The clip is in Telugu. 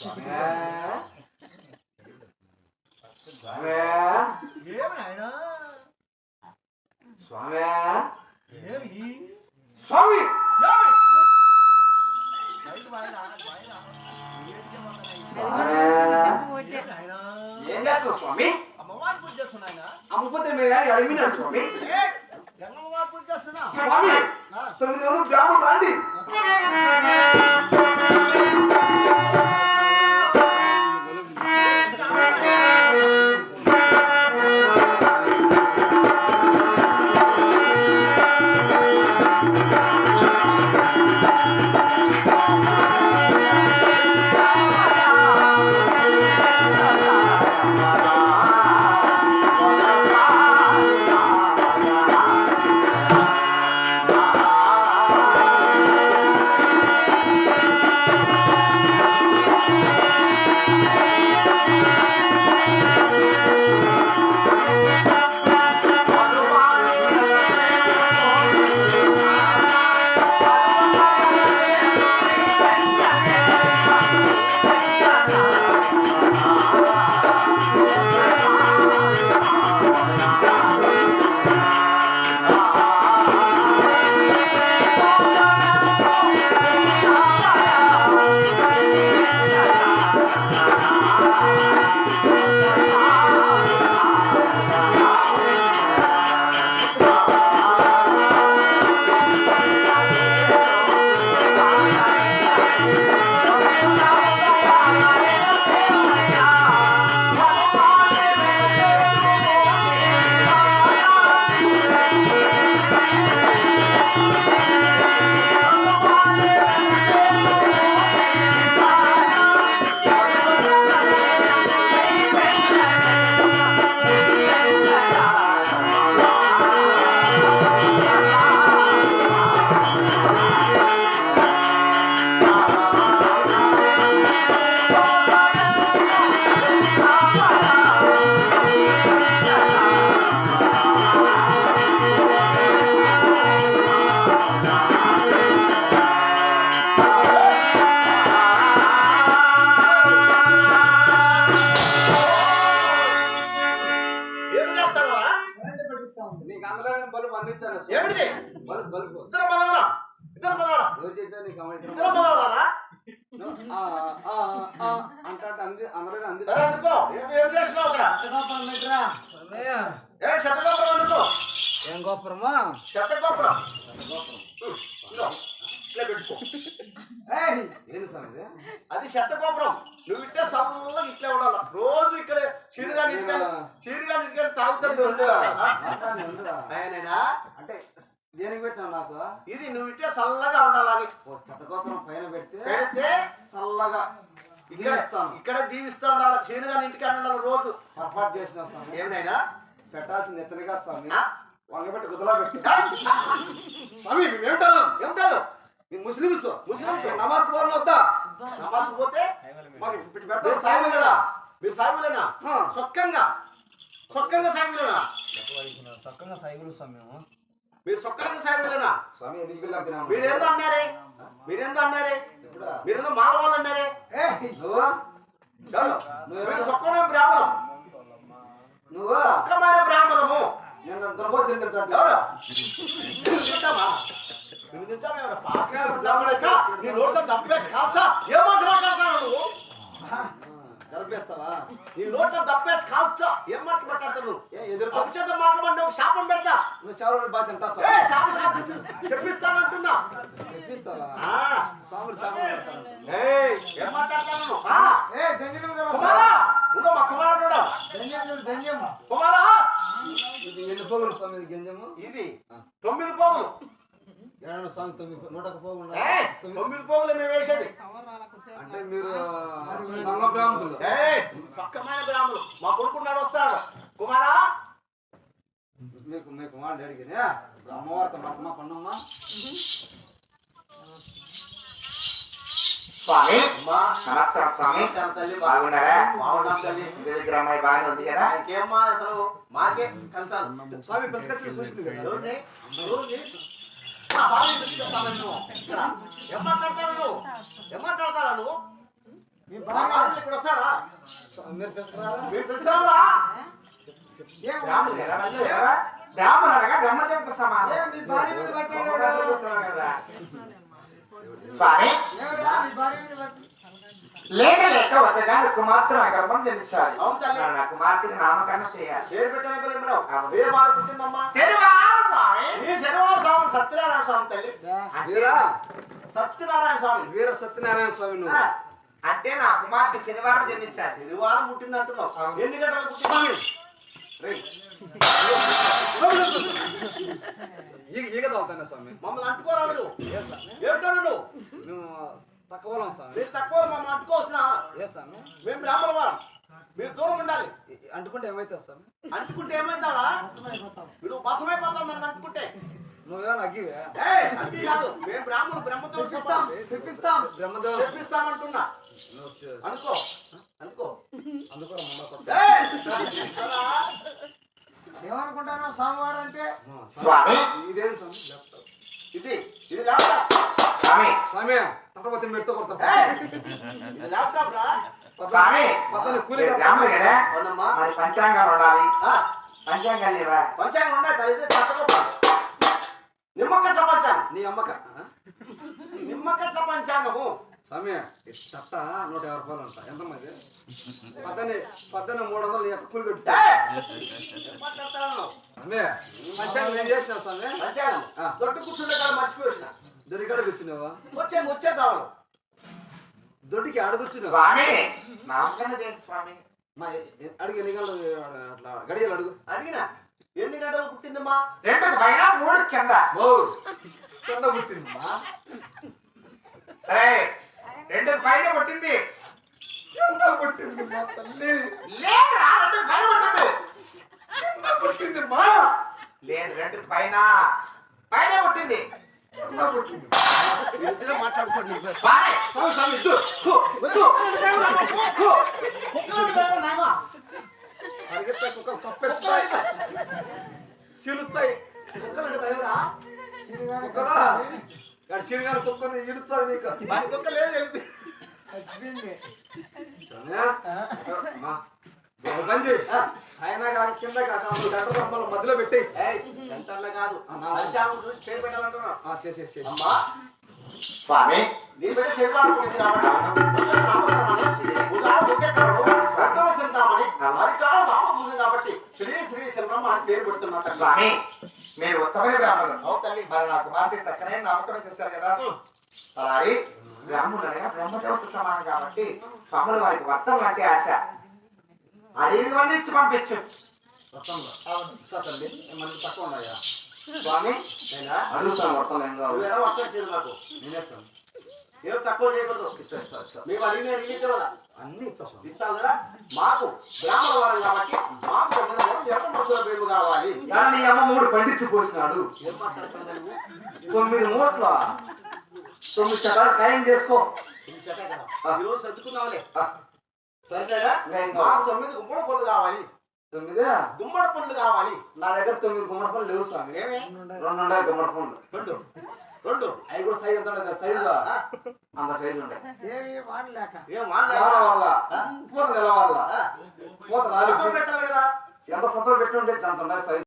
స్వామి. స్వామి ఏం చేస్తావు స్వామి అమ్మవారి పూజ చేస్తున్నా అమ్మపోతే మీరు స్వామి స్వామి తొమ్మిది వందలు గ్రామం రాండి ఏం చేస్తాడు నీకు అందులో బల్బు అందించాను ఏమిటిది బల్బు బల్బు ఇద్దరు పదవరా ఇద్దరు పదవరా ఎవరు చెప్పారు నీకు అమ్మ ఇద్దరు ఇద్దరు పదవరా ఆ, ఆ, ఆ, అంటే అంది అందుకో. ఏం- ఏం గోపురమా? స్వామి ఇది? అది శతగోపురం. నువ్వు ఇట్టే సల్లగా ఇట్లా ఉండాలి. రోజు ఇక్కడ చీరుగా చీరుగా తాగుతాడు ఇది ఉండు. ఆ? మాట్లాడి ఉండురా. ఆయనేనా అంటే దేనికి పెట్టినావు నాకు? ఇది నువ్వు ఇట్టే చల్లగా ఉండాలని ఓ చెత్తగోత్రం పైన పెడితే పెడితే చల్లగా ఇక్కడ ఇస్తాను ఇక్కడ దీవిస్తా ఉండాలి చీరుగా ఇంటికి ఉండాలి రోజు. పొరపాటు చేసిన స్వామి. ఏమినైనా పెట్టాల్సింది ఎత్తనగా స్వామి? వంగబెట్టి గుద్దలా పెట్టు? స్వామి మేమేంటాను ఏమిటాడు మీ ముస్లిమ్స్. ముస్లిమ్స్. నమాజ్ పోవాలి వద్దా? నమాజ్ పోతే మాకు సాయం కదా? మీరు ఆ. సొక్కంగా. సొక్కంగా సాగులేనా చక్కగా సైగులు స్వామి మేము. మీరు సొక్కంగా సాగులేనా స్వామి ఎందుకు పిల్లంపినాము మీరేందో అన్నారే? మీరేందో అన్నారే? మీరేందో మాలవాళ్ళు అన్నారే నువ్వు సొక్కమైన బ్రాహ్మణం. నువ్వు సొక్కమైన బ్రాహ్మణము. నేను దుర్భోజనం తింటాడు ఎవరు? తింటావా నువ్వు తింటావా ఎవరు? పాకారు బ్రాహ్మణక నీ నోట్లో దప్పేసి కాల్చా? ఏమో మాట్లాడతావు నువ్వు. గర్భేస్తావా నీ నోట్లో దప్పేసి కాల్చా. ఏం మాట మాట్లాడతావు నువ్వు ఎదురు అభిషేకం మాట్లాడి ఒక శాపం పెడతా. నువ్వు శాపం. చెప్పిస్తావా? స్వాముడు శాపం పెడతాను ఏయ్, ఏం మాట్లాడతాను ఇంకో మా కుమారుడు ధన్యం ధన్యం కుమారా. ఇది ఎన్ని పోగులు స్వామి గంజము? ఇది తొమ్మిది పోగులు. నూట పోగులు ఏయ్, తొమ్మిది పోగులు మేము వేసేది. అంటే మీరు నమ్మ బ్రాహ్మణులు ఏయ్, సక్కమైన బ్రాహ్మణులు మా కొడుకున్నాడు వస్తాడు కుమారా? మీకు మీకు మాట అడిగినా అమ్మవారితో మటమా పండమ్మా స్వామి నమస్కారం తల్లి బాగున్నారా? బాగున్నాం తల్లి. ఇంటి దగ్గర అమ్మాయి బాగానే ఉంది కదా? ఇంకేమ్మా అసలు మాకే కంచాలు స్వామి పిలుచుకొచ్చి చూసింది కదా? ఏం మాట్లాడతావు నువ్వు? ఏం మాట్లాడతారా నువ్వు? ఇక్కడ వస్తారా? మీరు పిసుకున్నారా మీరు కదా? బ్రాహ్మణులు అనగా బ్రహ్మదేవత సమానం. స్వామి? లేక లేక వద్దగా కుమార్తె నా గర్భం జన్మించాలి. నా కుమార్తెకి నామకరణం చేయాలి. పేరు ఏ వారు పుట్టిందమ్మా? శనివారం స్వామి. శనివారం స్వామి? సత్యనారాయణ స్వామి తల్లి. వీరా. సత్యనారాయణ స్వామి. వీర సత్యనారాయణ స్వామి నువ్వు. అంటే నా కుమార్తె శనివారం జన్మించాలి. శనివారం పుట్టింది అంటున్నావు ఎన్ని గంటలకు రేయ్. ఈగ ఈగ స్వామి. మమ్మల్ని అంటుకోరాదు స్వామి ఏమిటాను నువ్వు మేము తక్కువ వాళ్ళం స్వామి మీరు తక్కువ మమ్మల్ని అంటుకోవచ్చిన ఏ స్వామి మేము? బ్రాహ్మణ వారం మీరు దూరం ఉండాలి. అంటుకుంటే ఏమైతుంది స్వామి అంటుకుంటే ఏమైందాడా మీరు బసమైపోతాం నన్ను అంటుకుంటే. నువ్వేమో అగ్గివే? కాదు. మేము బ్రాహ్మణులు బ్రహ్మతో చెప్పిస్తాం చెప్పిస్తాం బ్రహ్మదేవ చెప్పిస్తామంటున్నా నువ్వు చే- అనుకో. అనుకో. అందుకో ముందు కొత్త ఏయ్! ఏమనుకుంటాను సోమవారం అంటే ఇదేది స్వామి. ఇది ఇది ల్యాప్టాప్ స్వామి. స్వామి తప్పపోతే మెడతో కొడతా! ఇది ల్యాప్టాప్ రా. స్వామి పక్కన కూలి బ్రాహ్మణులు కదా? మరి పంచాంగాలు ఉండాలి. ఆ, పంచాంగాలు లేవా? పంచాంగం ఉన్నాయి కలిగితే చక్కగా నిమ్మకట్ల పంచాంగం నీ అమ్మక ఆ? నిమ్మకట్ల పంచాంగము స్వామి తట్ట నూట యాభై రూపాయలు అంట. ఎంత మంది పద్దెని పద్దెని మూడు వందలు నీ కూలి కట్టు. స్వామి పంచాంగం ఏం చేసినావు స్వామి. పంచాంగం. దొడ్డు కూర్చుండే కాడ మర్చిపోసిన దొడ్డికాడికి వచ్చినావా వచ్చే వచ్చే దావలు. దొడ్డికి అడుగుచ్చినావు స్వామి నామకరణం చేయండి స్వామి. మా అడుగు ఎన్ని గంటలు అట్లా గడియలు అడుగు. అడిగినా? ఎన్ని గంటలు పుట్టిందమ్మా రెండుకు పైన మూడు కింద. మౌరు కింద పుట్టిందమ్మా సరే. రెండుకు పైన పుట్టింది. కింద పుట్టింది మా తల్లి? లేదురా రెండుకు పైన పుట్టింది. కింద పుట్టింది మా? లేదు రెండుకు పైన. పైన పుట్టింది. కింద పుట్టింది? ఇద్దరే మాట్లాడుకోండి. స్వామి స్వామి స్వామి చూ చూ చూ. చూ. పరిగెత్తే కుక్కలు సప్పెత్తాయి. సీలుచ్చాయి కుక్కలా ఇక్కడ సీరుగారు కుక్కని ఇడుస్తుంది నీకు. వారి కుక్క లేదు చచ్చిపోయింది. ఆయన కింద కాక ఆ షట్టర్ బొమ్మలు మధ్యలో పెట్టి. సెంటర్లో కాదు. చూసి పేరు పెట్టాలంటున్నా చేసేసి అమ్మా. స్వామి. నీ బిడ్డ శనివారం పుట్టింది కాబట్టి శ్రీ శ్రీ శనిబ్రహ్మ అని పేరు పెడుతున్నా స్వామి. మీరు ఉత్తమే బ్రాహ్మణులు. మరి నా కుమార్తె చక్కనే నామకరణం చేశారు కదా. అలాగే బ్రాహ్మణులనే బ్రహ్మదేవత సమానం కాబట్టి స్వాములు వారికి వర్తలు అంటే ఆశ. అడిగినవన్నీ ఇచ్చి పంపించు. తక్కువ ఉన్నాయా? స్వామి నేనా? అడుగుతాను వర్తం నువ్వేనా వర్తం చేయదు నాకు నేనేస్తాను ఏం తక్కువ చేయకూడదు. మేము అడిగిన కదా. అన్ని ఇచ్చా స్వామి ఇస్తాం కదా. మాకు బ్రాహ్మణ వారం కాబట్టి మాకు కావాలి? అమ్మ మూడు పండించి పోసినాడు. తొమ్మిది మూట్ల. తొమ్మిది శకాలు ఖాయం చేసుకో. ఈరోజు సర్దుకున్నావులే సరేనా మాకు తొమ్మిది గుమ్మడి పళ్ళు కావాలి. తొమ్మిది? గుమ్మడి పండ్లు కావాలి. నా దగ్గర తొమ్మిది గుమ్మడి పనులు లేవు స్వామి. ఏమి? రెండు గుమ్మడి పనులు రెండు. అవి కూడా సైజ్ ఎంత ఉండదు సైజు అంత సైజు ఉంటాయి ఏమి వారలేక ఏం ఎవరి వల్ల పూత నిలవాల రాలి పెట్టాలి కదా. ఎంత సొంతం పెట్టి ఉంటే దాంతో ఉండే సైజు